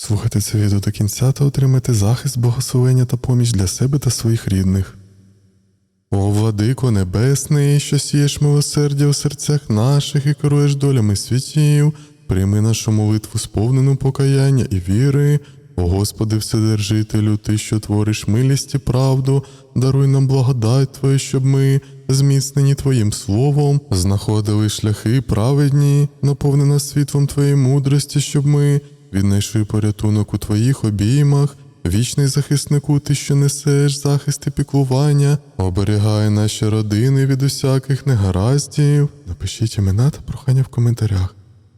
Слухайте це відео до кінця та отримайте захист, благословення та поміч для себе та своїх рідних. О, владико небесний, що сієш милосердя у серцях наших і керуєш долями світів, прийми нашу молитву сповнену покаяння і віри. О Господи, Вседержителю, Ти, що твориш милість і правду, даруй нам благодать Твою, щоб ми, зміцнені Твоїм словом, знаходили шляхи праведні, наповни нас світлом Твоєї мудрості, щоб ми віднайшли порятунок у Твоїх обіймах. Вічний захиснику, ти, що несеш захист і піклування, оберігай наші родини від усяких негараздів. Напишіть імена та прохання в коментарях.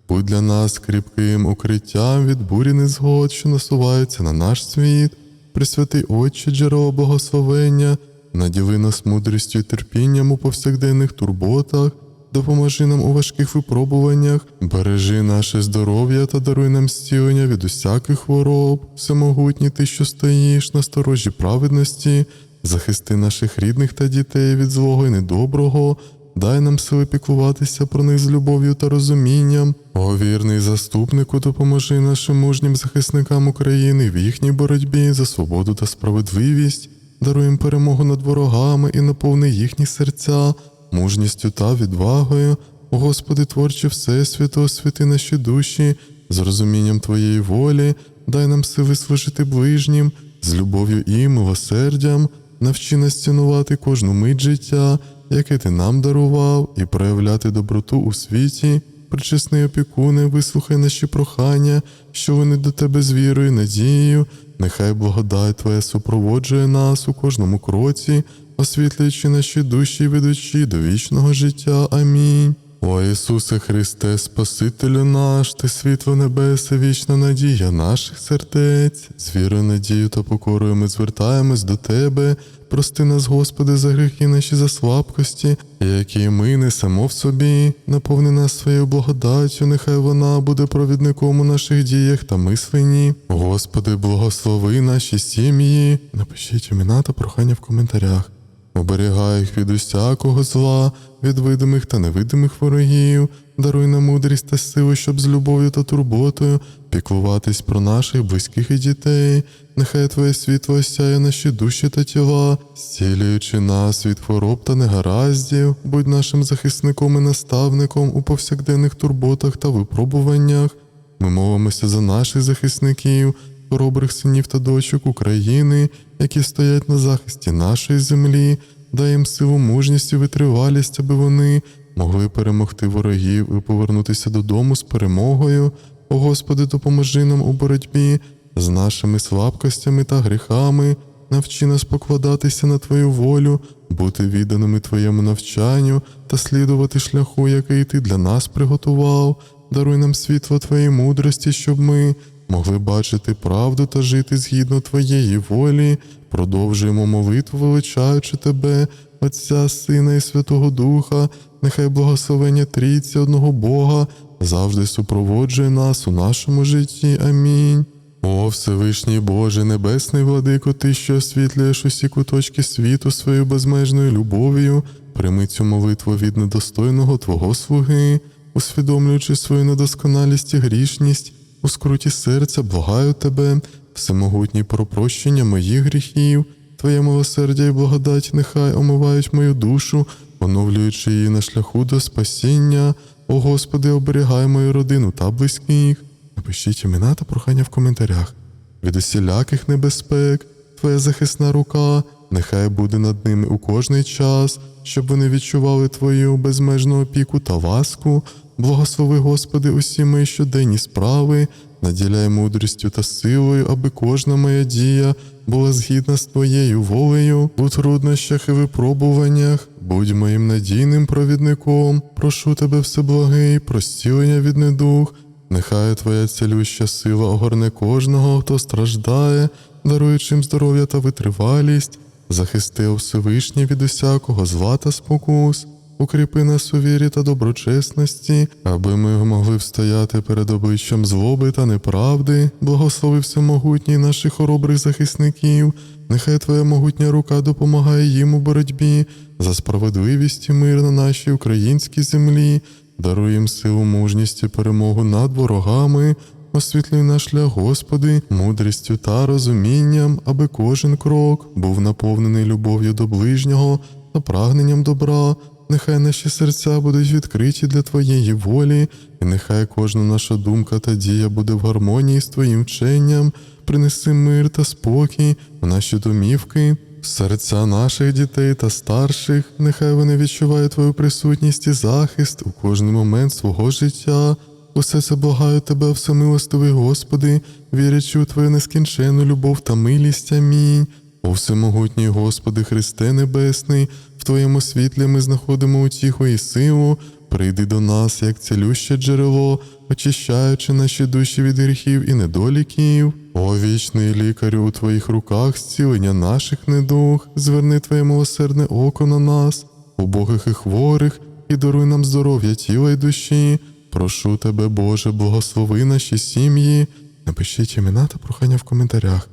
Будь для нас кріпким укриттям від бурі незгод, що насуваються на наш світ, Пресвятий Отче, джерело благословення, наділи нас мудрістю і терпінням у повсякденних турботах, допоможи нам у важких випробуваннях, бережи наше здоров'я та даруй нам зцілення від усяких хвороб, всемогутній ти, що стоїш на сторожі праведності, захисти наших рідних та дітей від злого і недоброго. Дай нам сили піклуватися про них з любов'ю та розумінням. О вірний заступнику, допоможи нашим мужнім захисникам України в їхній боротьбі за свободу та справедливість. Даруй перемогу над ворогами і наповни їхні серця мужністю та відвагою. Господи, творче Всесвіту, освяти наші душі, з розумінням Твоєї волі, дай нам сили служити ближнім, з любов'ю і милосердям, навчи нас цінувати кожну мить життя, яке ти нам дарував, і проявляти доброту у світі. Причесний опікуне, вислухай наші прохання, що вони до тебе з вірою, надією. Нехай благодать Твоя супроводжує нас у кожному кроці, освітлюючи наші душі і ведучи до вічного життя. Амінь. О Ісусе Христе, Спасителю наш, Ти світло небесе, вічна надія наших сердець, з вірою, надією та покорою ми звертаємось до Тебе. Прости нас, Господи, за гріхи наші за слабкості, які ми несемо в собі, наповни нас своєю благодаттю, нехай вона буде провідником у наших діях та мисленні. Господи, благослови наші сім'ї. Напишіть імена та прохання в коментарях. Оберігай їх від усякого зла, від видимих та невидимих ворогів, даруй нам мудрість та силу, щоб з любов'ю та турботою піклуватись про наших близьких і дітей. Нехай Твоє світло осяє наші душі та тіла, зцілюючи нас від хвороб та негараздів, будь нашим захисником і наставником у повсякденних турботах та випробуваннях. Ми молимося за наших захисників, хоробрих синів та дочок України, які стоять на захисті нашої землі, дай їм силу, мужність і витривалість, аби вони могли перемогти ворогів і повернутися додому з перемогою. О Господи, допоможи нам у боротьбі з нашими слабкостями та гріхами. Навчи нас покладатися на Твою волю, бути відданими Твоєму навчанню та слідувати шляху, який Ти для нас приготував. Даруй нам світло Твоєї мудрості, щоб ми могли бачити правду та жити згідно Твоєї волі. Продовжуємо молитву, величаючи Тебе, Отця, Сина і Святого Духа, нехай благословення трійці одного Бога завжди супроводжує нас у нашому житті. Амінь. О, Всевишній Боже, Небесний Владико, Ти, що освітлюєш усі куточки світу своєю безмежною любов'ю, прийми цю молитву від недостойного Твого слуги, усвідомлюючи свою недосконалість і грішність, у скруті серця благаю Тебе, всемогутній про прощення моїх гріхів, Твоє милосердя і благодать нехай омивають мою душу, оновлюючи її на шляху до спасіння. О Господи, оберігай мою родину та близьких. Напишіть імена та прохання в коментарях. Від усіляких небезпек, Твоя захисна рука, нехай буде над ними у кожний час, щоб вони відчували Твою безмежну опіку та ласку. Благослови, Господи, усі мої щоденні справи, наділяй мудрістю та силою, аби кожна моя дія була згідна з Твоєю волею у труднощах і випробуваннях. Будь моїм надійним провідником, прошу тебе, всеблагий, про зцілення від недух. Нехай Твоя цілюща сила огорне кожного, хто страждає, даруючи їм здоров'я та витривалість, захисти о Всевишній від усякого зла та спокус, укріпи нас у вірі та доброчесності, аби ми могли встояти перед обличчям злоби та неправди, благослови всемогутній наших хоробрих захисників, нехай Твоя могутня рука допомагає їм у боротьбі за справедливість і мир на нашій українській землі. Даруй їм силу, мужність і перемогу над ворогами. Освітлюй наш шлях, Господи, мудрістю та розумінням, аби кожен крок був наповнений любов'ю до ближнього та прагненням добра. Нехай наші серця будуть відкриті для Твоєї волі, і нехай кожна наша думка та дія буде в гармонії з Твоїм вченням, принеси мир та спокій в наші домівки, в серця наших дітей та старших, нехай вони відчувають Твою присутність і захист у кожний момент свого життя. Усе це благаю тебе, всемилостивий Господи, вірячи у Твою нескінченну любов та милість. Амінь. О всемогутній Господи Христе Небесний, в Твоєму світлі ми знаходимо утіху і силу. Прийди до нас, як цілюще джерело, очищаючи наші душі від гріхів і недоліків. О вічний лікарю, у Твоїх руках зцілення наших недуг, зверни Твоє милосердне око на нас, убогих і хворих, і даруй нам здоров'я тіла й душі. Прошу тебе, Боже, благослови наші сім'ї. Напишіть імена та прохання в коментарях.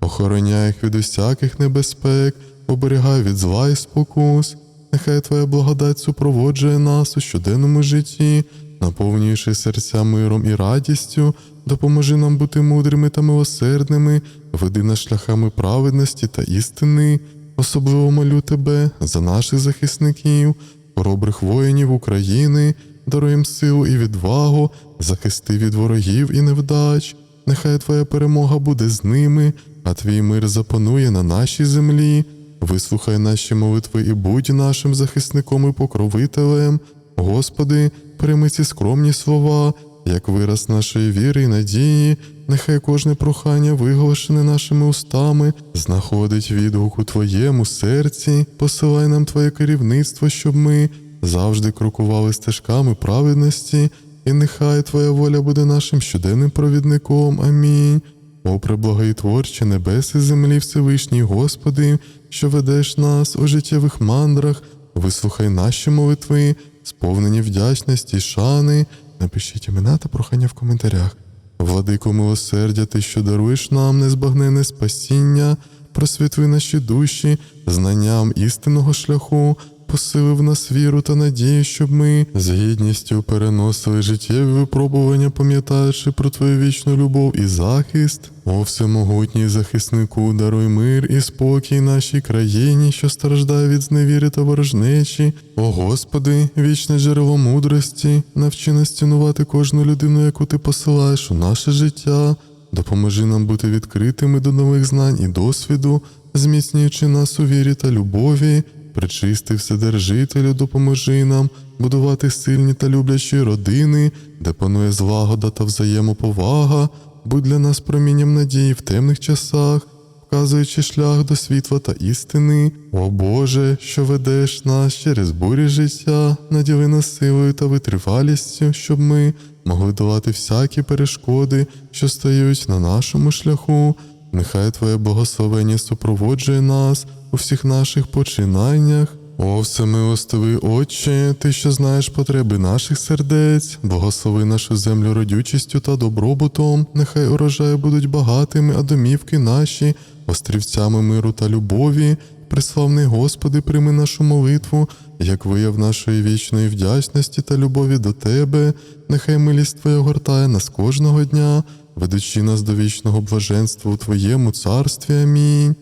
Охороняй їх від усяких небезпек, оберігай від зла і спокус. Нехай Твоя благодать супроводжує нас у щоденному житті, наповнюючи серця миром і радістю, допоможи нам бути мудрими та милосердними, веди нас шляхами праведності та істини. Особливо молю тебе за наших захисників, хоробрих воїнів України, даруй їм силу і відвагу, захисти від ворогів і невдач. Нехай Твоя перемога буде з ними, а твій мир запанує на нашій землі. Вислухай наші молитви і будь нашим захисником і покровителем. Господи, прийми ці скромні слова, як вираз нашої віри і надії, нехай кожне прохання, виголошене нашими устами, знаходить відгук у Твоєму серці, посилай нам Твоє керівництво, щоб ми завжди крокували стежками праведності, і нехай Твоя воля буде нашим щоденним провідником. Амінь. О, преблагий творче небес і землі Всевишній Господи, що ведеш нас у життєвих мандрах, вислухай наші молитви, сповнені вдячності шани. Напишіть імена та прохання в коментарях. Владико милосердя, ти, що даруєш нам незбагненне спасіння, просвітли наші душі знанням істинного шляху, посилив нас віру та надію, щоб ми з гідністю переносили життєві випробування, пам'ятаючи про твою вічну любов і захист. О всемогутній захиснику, даруй мир і спокій нашій країні, що страждає від зневіри та ворожнечі. О Господи, вічне джерело мудрості, навчи нас цінувати кожну людину, яку ти посилаєш у наше життя. Допоможи нам бути відкритими до нових знань і досвіду, зміцнюючи нас у вірі та любові. Пречистий Вседержителю, допоможи нам будувати сильні та люблячі родини, де панує злагода та взаємоповага, будь для нас промінням надії в темних часах, вказуючи шлях до світла та істини. О Боже, що ведеш нас через бурі життя, наділи нас силою та витривалістю, щоб ми могли долати всякі перешкоди, що стають на нашому шляху. Нехай Твоє благословення супроводжує нас у всіх наших починаннях. О, всемилостивий Отче, Ти, що знаєш потреби наших сердець, благослови нашу землю родючістю та добробутом, нехай урожаї будуть багатими, а домівки наші, острівцями миру та любові. Приславний Господи, прийми нашу молитву, як вияв нашої вічної вдячності та любові до Тебе, нехай милість Твоя гортає нас кожного дня, ведучи нас до вічного блаженства у Твоєму царстві. Амінь.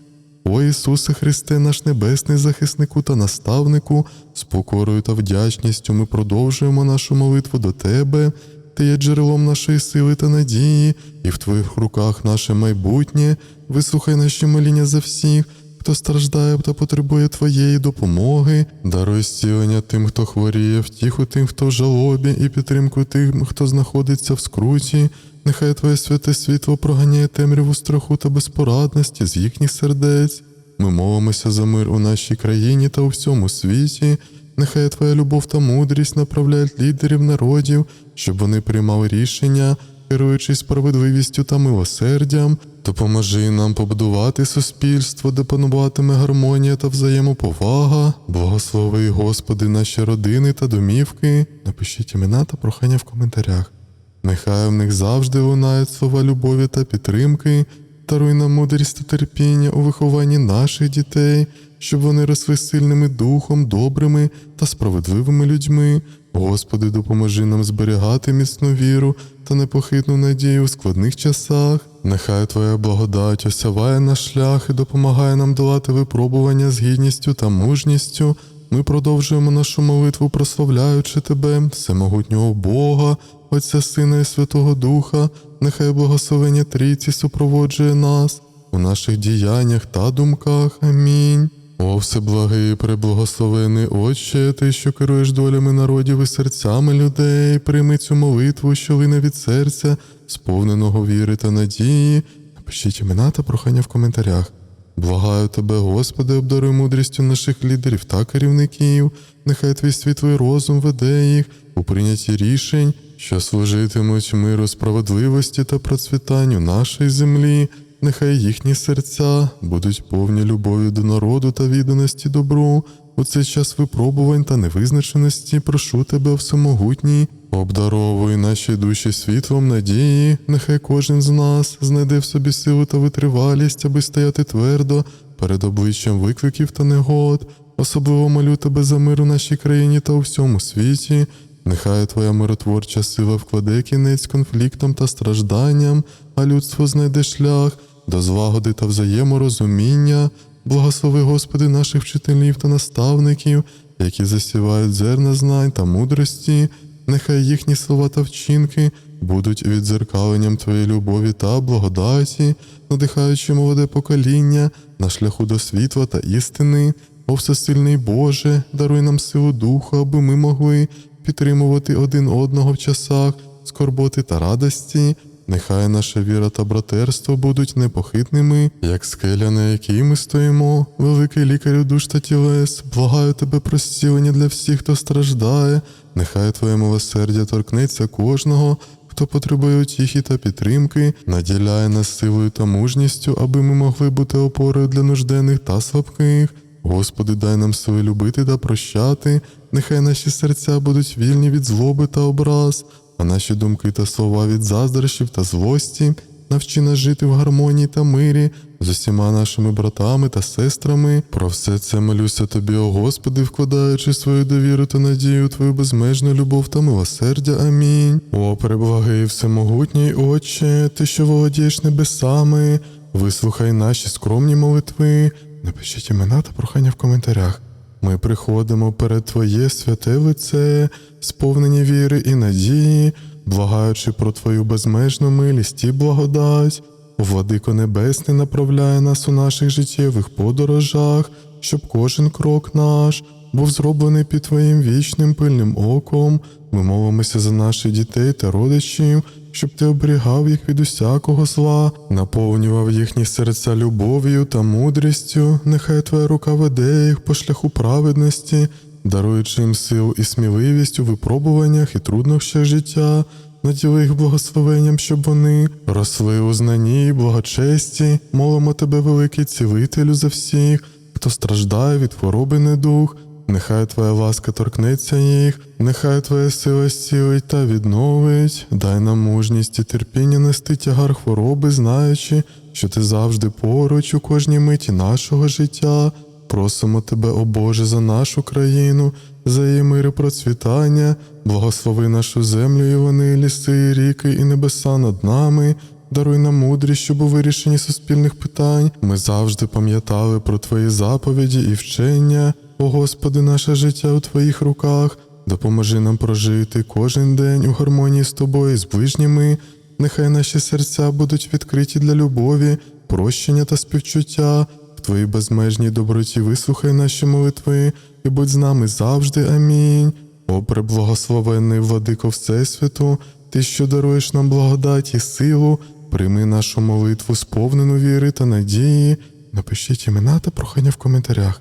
О Ісусе Христе, наш небесний захиснику та наставнику, з покорою та вдячністю ми продовжуємо нашу молитву до Тебе. Ти є джерелом нашої сили та надії, і в Твоїх руках наше майбутнє. Вислухай наші моління за всіх, хто страждає та потребує Твоєї допомоги, даруй зцілення тим, хто хворіє, втіху тим, хто в жалобі, і підтримку тим, хто знаходиться в скруті. Нехай Твоє святе світло проганяє темряву страху та безпорадності з їхніх сердець. Ми молимося за мир у нашій країні та у всьому світі. Нехай Твоя любов та мудрість направляють лідерів народів, щоб вони приймали рішення, керуючись справедливістю та милосердям. Допоможи нам побудувати суспільство, де пануватиме гармонія та взаємоповага. Благослови, Господи, наші родини та домівки. Напишіть імена та прохання в коментарях. Нехай в них завжди лунають слова любові та підтримки, даруй нам мудрість та терпіння у вихованні наших дітей, щоб вони росли сильними духом, добрими та справедливими людьми. Господи, допоможи нам зберігати міцну віру та непохитну надію в складних часах. Нехай Твоя благодать осяває наш шлях і допомагає нам долати випробування з гідністю та мужністю. Ми продовжуємо нашу молитву, прославляючи Тебе, всемогутнього Бога, Отця Сина і Святого Духа, нехай благословення Трійці супроводжує нас у наших діяннях та думках. Амінь. О, всеблагий, преблагословений Отче, Ти, що керуєш долями народів і серцями людей, прийми цю молитву, що лине від серця, сповненого віри та надії. Напишіть імена та прохання в коментарях. Благаю тебе, Господи, обдаруй мудрістю наших лідерів та керівників. Нехай твій світлий розум веде їх у прийнятті рішень, що служитимуть миру, справедливості та процвітанню нашої землі. Нехай їхні серця будуть повні любові до народу та відданості добру. У цей час випробувань та невизначеності прошу тебе, всемогутній, обдаровуй наші душі світлом надії, нехай кожен з нас знайде в собі силу та витривалість, аби стояти твердо перед обличчям викликів та негод. Особливо молю тебе за мир у нашій країні та у всьому світі. Нехай твоя миротворча сила вкладе кінець конфліктам та стражданням, а людство знайде шлях до злагоди та взаєморозуміння. Благослови, Господи, наших вчителів та наставників, які засівають зерна знань та мудрості. Нехай їхні слова та вчинки будуть відзеркаленням Твоєї любові та благодаті, надихаючи молоде покоління на шляху до світла та істини. О всесильний Боже, даруй нам силу духу, аби ми могли підтримувати один одного в часах скорботи та радості. Нехай наша віра та братерство будуть непохитними, як скеля, на якій ми стоїмо. Великий лікарю душ та тілес, благаю тебе про зцілення для всіх, хто страждає. Нехай Твоє милосердя торкнеться кожного, хто потребує утіхи та підтримки, наділяє нас силою та мужністю, аби ми могли бути опорою для нужденних та слабких. Господи, дай нам сили любити та прощати, нехай наші серця будуть вільні від злоби та образ, а наші думки та слова від заздрощів та злості. Навчи нас жити в гармонії та мирі з усіма нашими братами та сестрами. Про все це молюся тобі, о Господи, вкладаючи свою довіру та надію, твою безмежну любов та милосердя. Амінь. О, переблагий всемогутній Отче, ти, що володієш небесами, вислухай наші скромні молитви. Напишіть імена та прохання в коментарях. Ми приходимо перед Твоє святе лице, сповнені віри і надії, благаючи про Твою безмежну милість і благодать. Владико Небесний направляє нас у наших життєвих подорожах, щоб кожен крок наш був зроблений під Твоїм вічним пильним оком. Ми молимося за наших дітей та родичів, щоб ти оберігав їх від усякого зла, наповнював їхні серця любов'ю та мудрістю. Нехай Твоя рука веде їх по шляху праведності, даруючи їм силу і сміливість у випробуваннях і труднощах життя. Наділи їх благословенням, щоб вони росли у знанні і благочесті. Молимо тебе, великий цілителю за всіх, хто страждає від хвороби недух. Нехай Твоя ласка торкнеться їх, нехай Твоя сила зцілить та відновить, дай нам мужність і терпіння нести тягар хвороби, знаючи, що ти завжди поруч у кожній миті нашого життя. Просимо Тебе, о Боже, за нашу країну, за її мир і процвітання, благослови нашу землю, і вони, ліси, і ріки, і небеса над нами. Даруй нам мудрість, щоб у вирішенні суспільних питань ми завжди пам'ятали про Твої заповіді і вчення. О Господи, наше життя у Твоїх руках. Допоможи нам прожити кожен день у гармонії з тобою і з ближніми. Нехай наші серця будуть відкриті для любові, прощення та співчуття. В Твоїй безмежній доброті вислухай наші молитви і будь з нами завжди. Амінь. О, преблагословенний владико Всесвіту, Ти, що даруєш нам благодать і силу, прийми нашу молитву, сповнену віри та надії. Напишіть імена та прохання в коментарях.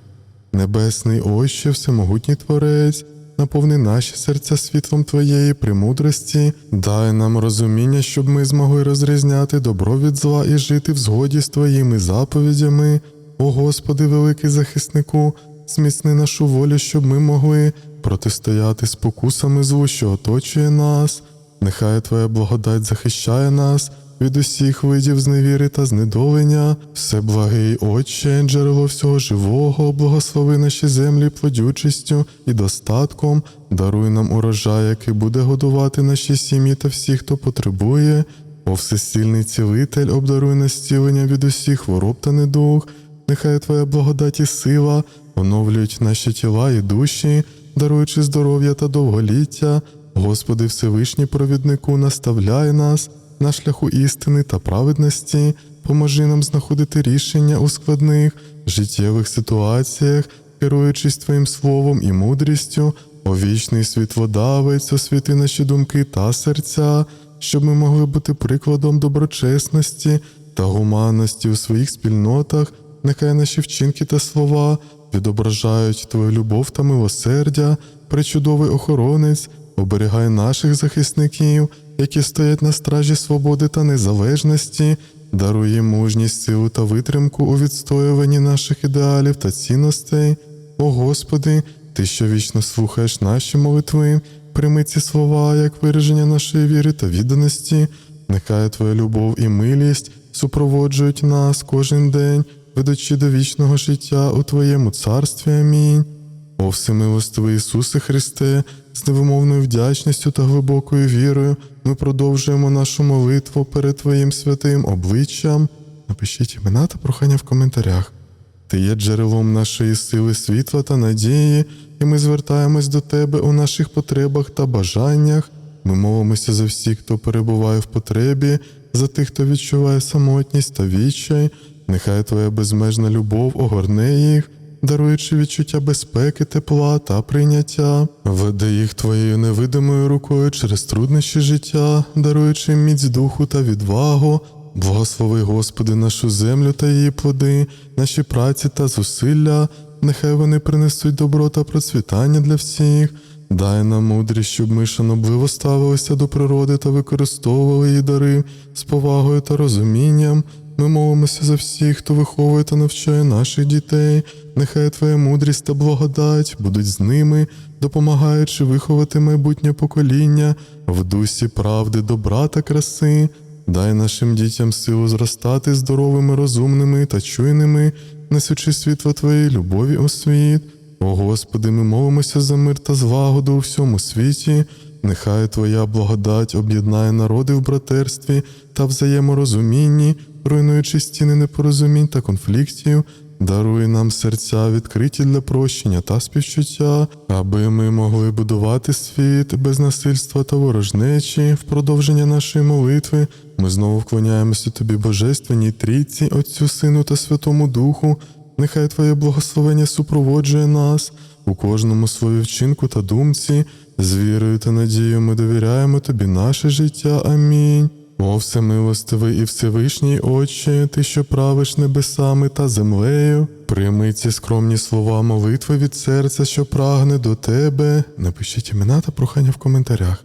Небесний Отче, всемогутній Творець, наповни наші серця світлом Твоєї премудрості, дай нам розуміння, щоб ми змогли розрізняти добро від зла і жити в згоді з Твоїми заповідями. О Господи, великий захиснику, зміцни нашу волю, щоб ми могли протистояти спокусами злу, що оточує нас. Нехай Твоя благодать захищає нас, від усіх видів зневіри та знедолення, всеблагий Отче, джерело всього живого, благослови наші землі плодючістю і достатком, даруй нам урожай, який буде годувати наші сім'ї та всіх, хто потребує. О всесильний цілитель, обдаруй нас зцілення від усіх хвороб та недуг, нехай Твоя благодать і сила оновлюють наші тіла і душі, даруючи здоров'я та довголіття. Господи Всевишній провіднику, наставляй нас на шляху істини та праведності, поможи нам знаходити рішення у складних життєвих ситуаціях, керуючись Твоїм словом і мудрістю, о вічний світлодавець, освіти наші думки та серця, щоб ми могли бути прикладом доброчесності та гуманності у своїх спільнотах, нехай наші вчинки та слова відображають Твою любов та милосердя, причудовий охоронець, оберігай наших захисників, які стоять на стражі свободи та незалежності, даруй їм мужність, силу та витримку у відстоюванні наших ідеалів та цінностей. О Господи, Ти, що вічно слухаєш наші молитви, прийми ці слова як вираження нашої віри та відданості. Нехай Твоя любов і милість супроводжують нас кожен день, ведучи до вічного життя у Твоєму царстві. Амінь. О всемилостивий Ісусе Христе, з невимовною вдячністю та глибокою вірою ми продовжуємо нашу молитву перед Твоїм святим обличчям. Напишіть імена та прохання в коментарях. Ти є джерелом нашої сили, світла та надії, і ми звертаємось до Тебе у наших потребах та бажаннях. Ми молимося за всіх, хто перебуває в потребі, за тих, хто відчуває самотність та відчай. Нехай Твоя безмежна любов огорне їх, даруючи відчуття безпеки, тепла та прийняття, веде їх Твоєю невидимою рукою через труднощі життя, даруючи міць духу та відвагу. Благослови, Господи, нашу землю та її плоди, наші праці та зусилля, нехай вони принесуть добро та процвітання для всіх. Дай нам мудрість, щоб ми шанобливо ставилися до природи та використовували її дари з повагою та розумінням. Ми молимося за всіх, хто виховує та навчає наших дітей. Нехай Твоя мудрість та благодать будуть з ними, допомагаючи виховати майбутнє покоління в дусі правди, добра та краси. Дай нашим дітям силу зростати здоровими, розумними та чуйними, несучи світло Твоєї любові у світ. О Господи, ми молимося за мир та злагоду у всьому світі. Нехай Твоя благодать об'єднає народи в братерстві та взаєморозумінні, руйнуючи стіни непорозумінь та конфліктів. Даруй нам серця відкриті для прощення та співчуття, аби ми могли будувати світ без насильства та ворожнечі. В продовження нашої молитви ми знову вклоняємося Тобі, Божественній Трійці, Отцю Сину та Святому Духу. Нехай Твоє благословення супроводжує нас у кожному своїй вчинку та думці. З вірою та надією ми довіряємо Тобі наше життя. Амінь. О всемилостивий і Всевишній Отче, Ти, що правиш небесами та землею, прийми ці скромні слова молитви від серця, що прагне до Тебе. Напишіть імена та прохання в коментарях.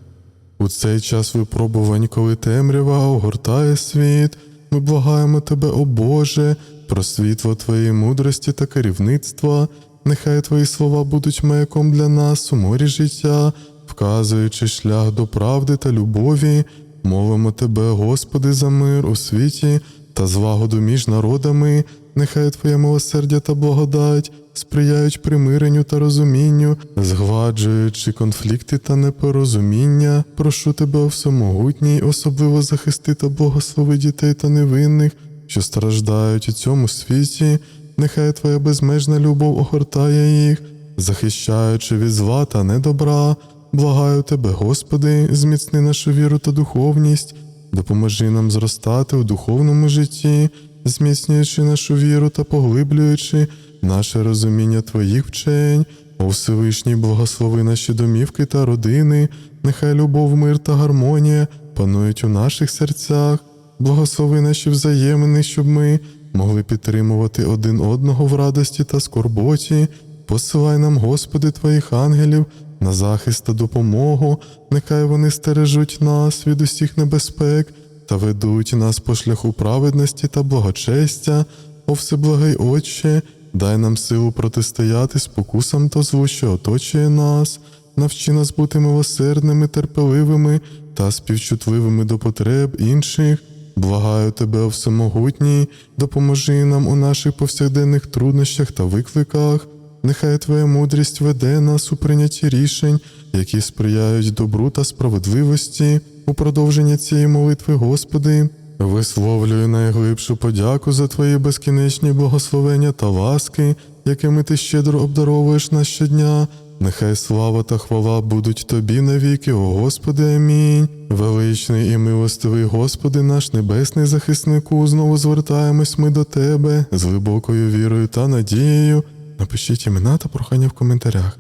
У цей час випробувань, коли темрява огортає світ, ми благаємо Тебе, о Боже, про світло Твоєї мудрості та керівництва. Нехай Твої слова будуть маяком для нас у морі життя, вказуючи шлях до правди та любові. Молимо Тебе, Господи, за мир у світі та злагоду між народами. Нехай Твоє милосердя та благодать сприяють примиренню та розумінню, згладжуючи конфлікти та непорозуміння. Прошу Тебе, о всемогутній, особливо захисти та благослови дітей та невинних, що страждають у цьому світі. Нехай Твоя безмежна любов огортає їх, захищаючи від зла та недобра. Благаю Тебе, Господи, зміцни нашу віру та духовність, допоможи нам зростати у духовному житті, зміцнюючи нашу віру та поглиблюючи наше розуміння Твоїх вчень. О Всевишній, благослови наші домівки та родини, нехай любов, мир та гармонія панують у наших серцях, благослови наші взаємини, щоб ми могли підтримувати один одного в радості та скорботі. Посилай нам, Господи, Твоїх ангелів на захист та допомогу, нехай вони стережуть нас від усіх небезпек та ведуть нас по шляху праведності та благочестя, о всеблагий Отче, дай нам силу протистояти спокусам та злу, що оточує нас, навчи нас бути милосердними, терпеливими та співчутливими до потреб інших. Благаю тебе, о всемогутній, допоможи нам у наших повсякденних труднощах та викликах. Нехай Твоя мудрість веде нас у прийнятті рішень, які сприяють добру та справедливості. У продовження цієї молитви, Господи, висловлюю найглибшу подяку за Твої безкінечні благословення та ласки, якими Ти щедро обдаровуєш нас щодня. Нехай слава та хвала будуть Тобі навіки, о Господи, амінь. Величний і милостивий Господи, наш небесний захиснику, знову звертаємось ми до Тебе з глибокою вірою та надією. Напишіть імена та прохання в коментарях.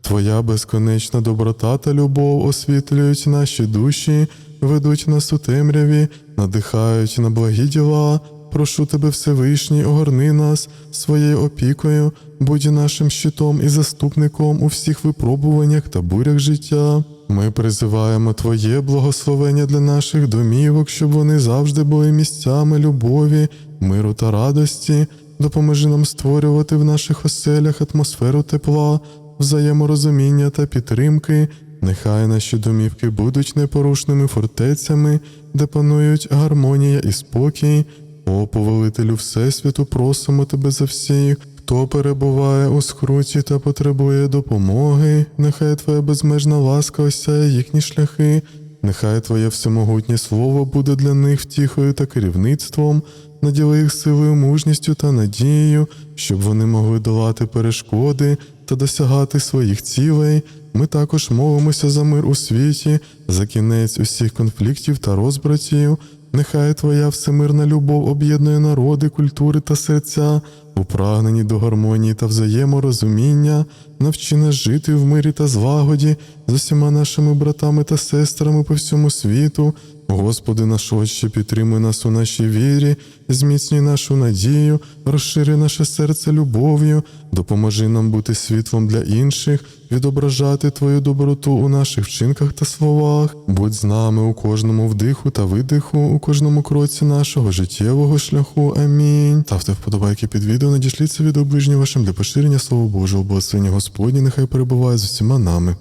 Твоя безконечна доброта та любов освітлюють наші душі, ведуть нас у темряві, надихають на благі діла. Прошу тебе, Всевишній, огорни нас своєю опікою, будь нашим щитом і заступником у всіх випробуваннях та бурях життя. Ми призиваємо Твоє благословення для наших домівок, щоб вони завжди були місцями любові, миру та радості. Допоможи нам створювати в наших оселях атмосферу тепла, взаєморозуміння та підтримки. Нехай наші домівки будуть непорушними фортецями, де панують гармонія і спокій. О, повелителю Всесвіту, просимо тебе за всіх, хто перебуває у скруті та потребує допомоги. Нехай твоя безмежна ласка осяє їхні шляхи. Нехай Твоє всемогутнє слово буде для них втіхою та керівництвом, наділи їх силою, мужністю та надією, щоб вони могли долати перешкоди та досягати своїх цілей. Ми також молимося за мир у світі, за кінець усіх конфліктів та розбратів. Нехай Твоя всемирна любов об'єднує народи, культури та серця, у прагненні до гармонії та взаєморозуміння, навчи нас жити в мирі та злагоді з усіма нашими братами та сестрами по всьому світу. Господи наш Отче, підтримуй нас у нашій вірі, зміцнюй нашу надію, розшири наше серце любов'ю, допоможи нам бути світлом для інших, відображати Твою доброту у наших вчинках та словах. Будь з нами у кожному вдиху та видиху, у кожному кроці нашого життєвого шляху. Амінь. Ставте вподобайки під відео, надішліться від оближні вашим для поширення Слова Божого, благословення Господні, нехай перебуває з усіма нами.